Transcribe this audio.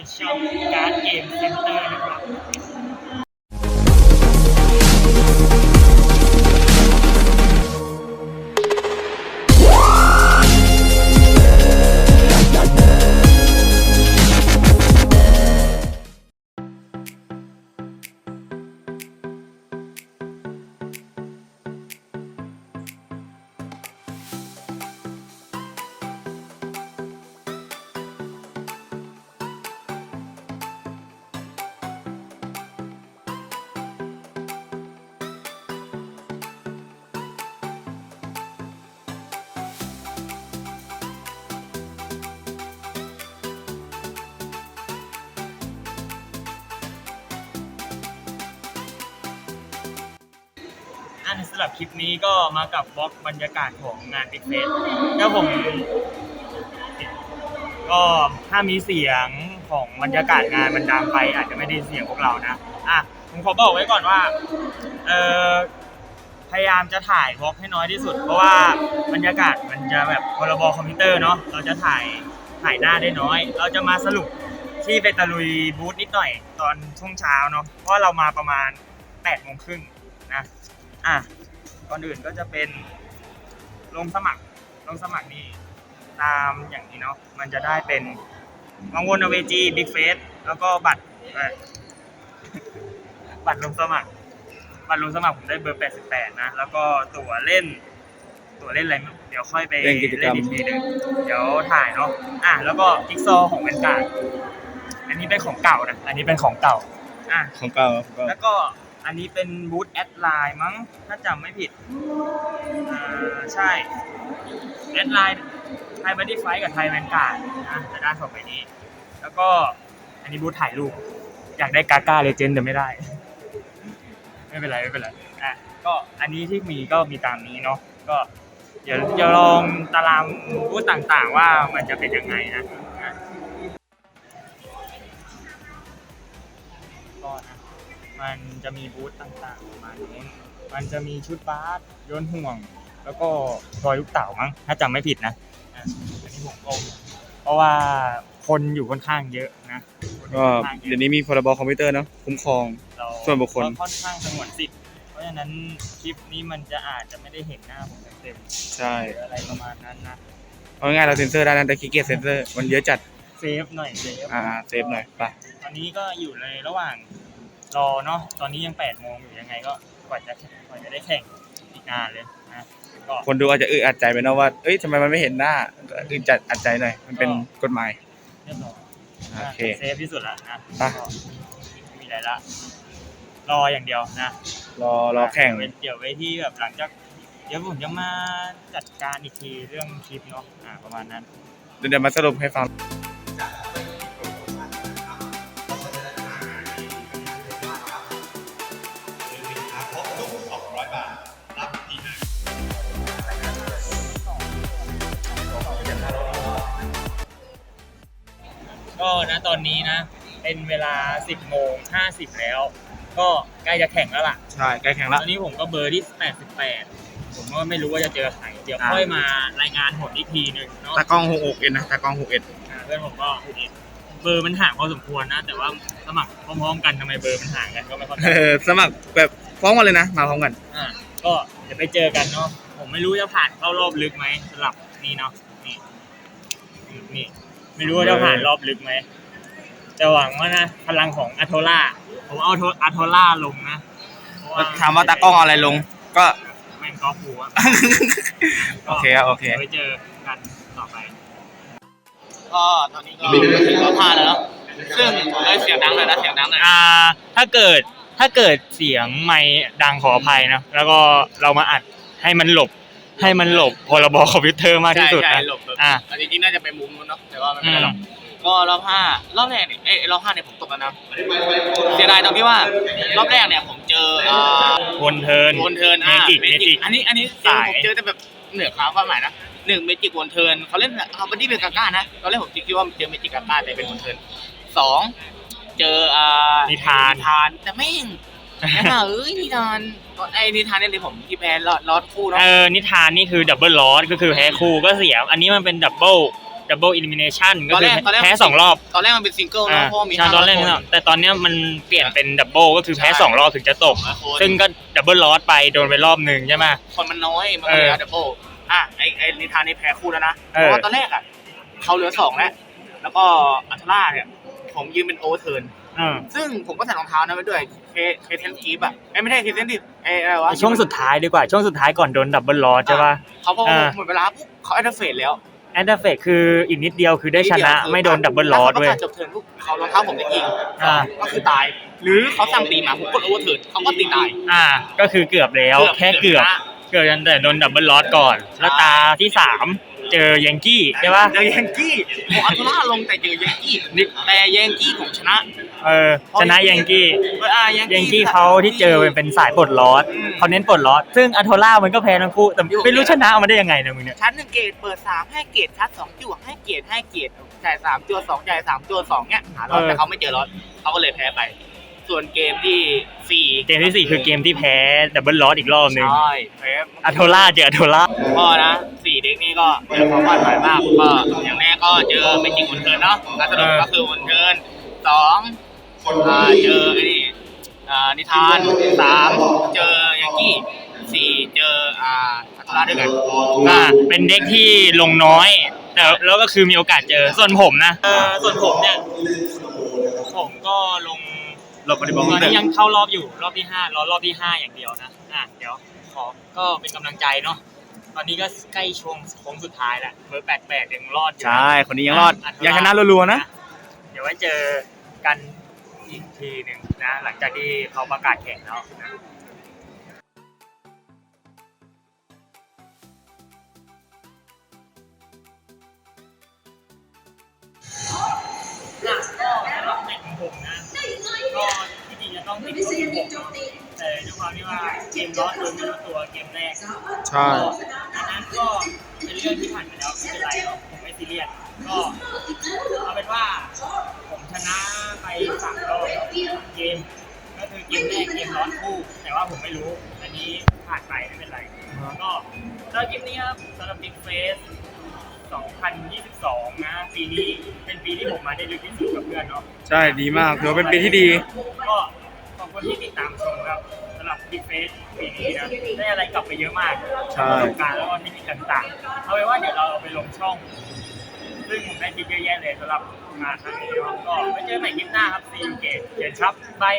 ผิดชอบการ์ดเกมเซ็นเตอร์นะครับ อันสำหรับคลิปนี้ก็มากับบล็อกบรรยากาศของงานบิ๊กเฟสแล้วผม ก็ถ้ามีเสียงของบรรยากาศงานมันดังไป อาจจะไม่ได้เสียงพวกเรานะอะผมขอบอกไว้ก่อนว่าเออพยายามจะถ่ายบล็อกให้น้อยที่สุด เพราะว่าบรรยากาศมันจะแบบพรบคอมพิวเตอร์เนาะเราจะถ่ายถ่ายหน้าได้น้อย เราจะมาสรุปที่ไปตะลุยบูธนิดหน่อยตอนช่วงเช้าเนาะเพราะเรามาประมาณ8ปดโมงครึ่งนะ อะก่อนอื่นก็จะเป็นลงสมัครลงสมัครนี่ตามอย่างนี้เนาะมันจะได้เป็นวังวนอเวจีบิ๊กเฟสแล้วก็บัตรเอ่อบัตรลงสมัคร บัตรลงสมัครผมได้เบอร์ 88 นะ แล้วก็ตั๋วเล่น ตั๋วเล่นอะไรไม่รู้เดี๋ยวค่อยไปเล่นกิจกรรมอีกทีหนึงเดี๋ยวถ่ายเนาะอะแล้วก็จิ๊กซอว์ของแวนการ์ดอันนี้เป็นของเก่านะ อันนี้เป็นของเก่าอะของเก่าของเก่าแล้วก็ อันนี้เป็นบูธแอดไลน์มั้ง ถ้าจำไม่ผิด อ่า ใช่แอดไลน์ไทยบัดดี้ไฟกับไทยแวนการ์ดนะจะได้สองใบนี้ แล้วก็อันนี้บูธถ่ายรูป อยากได้กาก้าเลเจนด์แต่ไม่ได้ ไม่เป็นไร ไม่เป็นไร อะ ก็อันนี้ที่มีก็มีตามนี้เนาะ ก็เดี๋ยวจะลองตารางบูธต่างๆ ว่ามันจะเป็นยังไงนะ มันจะมีบูธต่างๆประมาณนี้มันจะมีชุดบาสโยนห่วง แล้วก็รอยลูกเต่ามั้งถ้าจำไม่ผิดนะอะอันนี้ผมก็เพราะว่าคนอยู่ค่อนข้างเยอะนะคนอยู่ก็ค่อนข้างเยเดี๋ยอะวนี้มีพรบคอมพิวเตอร์เนาะคุ้มครอง เราส่วนบุคคลก็ค่อนข้างสงวนสิทธิ์เพราะฉะนั้นคลิปนี้มันจะอาจจะไม่ได้เห็นหน้าผมเต็มใช่ๆหรืออะไรประมาณนั้นนะเอาง่ายๆเราเซ็นเซอร์ได้นะแต่ขี้เกียจเซ็นเซอร์มันเยอะจัดเซฟหน่อยเซฟ อ่าเซฟหน่อยไป ตอนนี้ก็อยู่ในระหว่าง รอเนาะตอนนี้ยังแปดโมงอยู่ยังไงก็กว่าจะกว่าจะได้แข่งอีกนานเลยนะก็คนดูอาจจะอึดอัดใจไปเนาะว่าเอ้ยทำไมมันไม่เห็นหน้าอึดจัดอัดใจหน่อย มันเป็นกฎหมาย เรียบร้อยโอเคเซฟที่สุดละนะไป ก็ไม่มีอะไรละ รออย่างเดียวนะรอรอแข่ง เดี๋ยวเดี๋ยวไว้ที่แบบหลังจากเดี๋ยวผมจะมาจัดการอีกทีเรื่องคลิปเนาะอ่าประมาณนั้น เดี๋ยวมาสรุปให้ฟัง ก็นะตอนนี้นะ เป็นเวลา 10โมง50 แล้ว ก็ใกล้จะแข่งแล้วล่ะ ใช่ใกล้แข่งตละ อนนี้ผมก็เบอร์ที่ 88 ผมก็ไม่รู้ว่าจะเจอใคร เดี๋ยวอ่า ค่อยมารายงานผลอีกทีหนึ่งเนาะตากล้องหกอกเอ็นนะตากล้องหกเอ็ดอ่าเพื่อนผมก็โอเคเบอร์มันห่างพอสมควรนะ แต่ว่าสมัครพร้อมๆกันทำไมเบอร์มันห่างกันก็ไม่เข้าใจ เออสมัครแบบพร้อมกันเลยนะ มาพร้อมกันอ่าก็เดี๋ยวไปเจอกันเนาะผมไม่รู้จะผ่านเข้ารอบลึกไหมสำหรับนี่เนาะนี่อืมนี่ ไม่รู้ว่าจะผ่านรอบลึกไหม แต่หวังว่านะ พลังของอัโทล่าผมเอาอัโทล่าลงนะเพระถามว่าตากล้องเอาอะไรลง ก็ แม่งกอล์ฟหัวโอเคครับโอเคดี๋ยวไปเจอกันต่อไป ก็ตอนนี้ก็ถึงรอบห้าแล้วเนาะซึ่งเอ้ยเสียงดังเลยนะเสียงดังหน่อยอ่า ถ้าเกิดถ้าเกิดเสียงไม่ดังขออภัยนะ แล้วก็เรามาอัดให้มันหลบ ให้มันหลบพรบคอมพิวเตอร์มากที่สุดใช่นะใช่หลบหลบอะแต่จริงๆน่าจะเป็นมุมนู้นเนาะแต่ว่าไม่เป็นไรอืมหรอกก็รอบห้ารอบแรกเนี่ยเอ้ยรอบห้าเนี่ยผมตกแล้วนะเสียดายตรงที่ว่ารอบแรกเนี่ยผมเจออ่า วนเทิร์น วนเทิร์นเมจิกเมเมจิจิกกอันนี้อันนี้สาย ผมเจอแต่แบบเหนือความความหมายนะหนึ่งเมจิกวนเทิร์นเขาเล่นเอาบัดดี้เป็นกาก้านะตอนแรกผมคิดว่าเจอเมจิกกาก้าแต่เป็นวนเทิร์นสองเจออ่านิทาน ทานแต่แม่ง แม่งเอ้ยนิทานไอ้นิทานเนี่ยเลยผมที่แพ้ลอดลอดคู่เนาะเออนิทานนี่คือดับเบิลลอสก็คือแพ้คู่ก็เสีย อันนี้มันเป็นดับเบิลดับเบิลอิลิมิเนชันก็ตอนคืแรอกตอนแรกแพ้สองรอบ ตอนแรกมันเป็นซิงเกิลอ่านะเพราะว่ามีใช่ตอนแรกห้าร้ยนะคแต่ตอนเนี้ยมันเปลี่ยนเป็นดับเบิลก็คือแพ้ใช่สองรอบถึงจะตกสองร้อยคนซึ่งก็ดับเบิลลอสไปโดนไปรอบหนึ่งใช่ไหมคนมันน้อยมันเอก็อเลยดับเบิลอะไอไอนิทานนี่แพ้คู่แล้วนะเอเพอราะว่าตอนแรกอะเขาเหลือสองแล้วแล้วก็อัทล่าเนี่ยผมยืนเป็นโอเวอร์เทิร์น อืมซึ่งผมก็ใส่รองเท้านั้นไปด้วยเคเคเทนกีฟอะเอ้ยไม่ใช่เคเทนดิเอ้ยอะไรวะช่วงสุดท้ายดีกว่า ช่วงสุดท้ายก่อนโดนดับเบิลลอสใช่ป่ะ เขาพออ่า หมดเวลาปุ๊บเขาแอดเฟดแล้วแอนเดอร์เฟกคืออีกนิดเดียวคือได้ชนะไม่โดนดับเบิลลอสแวเว้ยเขาประกาศจบเทิร์นปุ๊บเขารองเท้าผมจะยิงอ่า ก็คือตาย หรือเขาสั่งตีมาผมกดโอเวอร์เทิร์นเขาก็ตีตาย อ่า ก็คือเกือบแล้ว แค่เกือบชนะเกือบกันแต่โดนดับเบิลลอสก่อน แล้วตาที่สาม เจอยังกี้ใช่ป่ะเจอยังกี้โอ้อัลโทล่าลงแต่เจอยังกี้แต่ยังกี้ผมชนะ เออชนะยังกี้เอออะยังกี้เขาที่เจอเป็นเป็นสายปลดลอสอืมเขาเน้นปลดลอสซึ่งอัโทล่ามันก็แพ้ทั้งคู่แต่ไม่รู้ชนะเอามาได้ยังไงนะมึงเนี่ยชั้นหนึ่งเกรดเปิดสามให้เกรดชั้นสองจั่วให้เกรดให้เกรดจ่ายสามจั่วสองจ่ายสามจั่วสองเนี่ยหารอดเออแต่เขาไม่เจอรอดเขาก็เลยแพ้ไปส่วนเกมที่สี่เกมที่สี่คือเกมที่แพ้ดับเบิลลอสอีกรอบหนึ่งใช่แพ้อัโทล่าเจออัโทล่าก็นะสี่เด็ก นี้ก็เจอความคาดหมายมากก็อย่างแรกก็เจอเมจิกวันเทิร์นเนาะการสรุปก็คือวันเทิร์นสองอ่าเจอไอ้นี่อ่านิทานสามเจอยังกี้สี่เจออ่าอัตราด้วยกันอ่าเป็นเด็กที่ลงน้อย แต่แล้วก็คือมีโอกาสเจอส่วนผมนะเออส่วนผมเนี่ย ผมก็ลงเราปฏิบัติตอนนี้ยังเข้ารอบอยู่รอบที่ห้ารอรอบที่ห้าอย่างเดียวนะอะเดี๋ยวขอก็เป็นกำลังใจเนาะ ตอนนี้ก็ใกล้ช่วงโค้งสุดท้ายแหละเบอร์แปดแปดยังรอดอยู่ใช่คนนี้ยังรอดะอยากชนะรัวๆนะ เดี๋ยวไว้เจอกันอีกทีหนึ่งนะ หลังจากที่เขาประกาศแข่งแล้วนะก็สำหรับแมตช์ของผมนะก็ที่จริงจะต้องติดลบที่ผม เนาะแต่ด้วยความที่ว่าเกมลอสโดยไม่รู้ตัวเกมแรกใช่อันนั้นก็เป็นเรื่องที่ผ่านมาแล้วไม่เป็นไรเนาะผมไม่ซีเรียสก็เอาเป็นว่าผมชนะไปสามรอบเกม ก็คือเกมแรกเกมร้อนคู่ แต่ว่าผมไม่รู้ อันนี้ผ่านไปไม่เป็นไร ก็สำหรับคลิปนี้ครับสำหรับ Big Face 2022 นะ ปีนี้เป็นปีที่ผมมาได้ลึกที่สุดกับเพื่อนเนาะ ใช่ดีมากถือว่าเป็นปีที่ดี ก็ขอบ คุณที่ติดตามชมครับสำหรับ Big Face ปีนี้นะได้อะไรกลับไปเยอะมากใช่ ประสบการณ์แล้วก็เทคนิคต่างๆเอาไว้ว่าเดี๋ยวเราเอาไปลงช่อง ซึ่งผมได้ทิปเยอะแยะเลยสำหรับงานครั้งนี้เนาะก็ไว้เจอใหม่คลิปหน้าครับซีเกตเจนครับบาย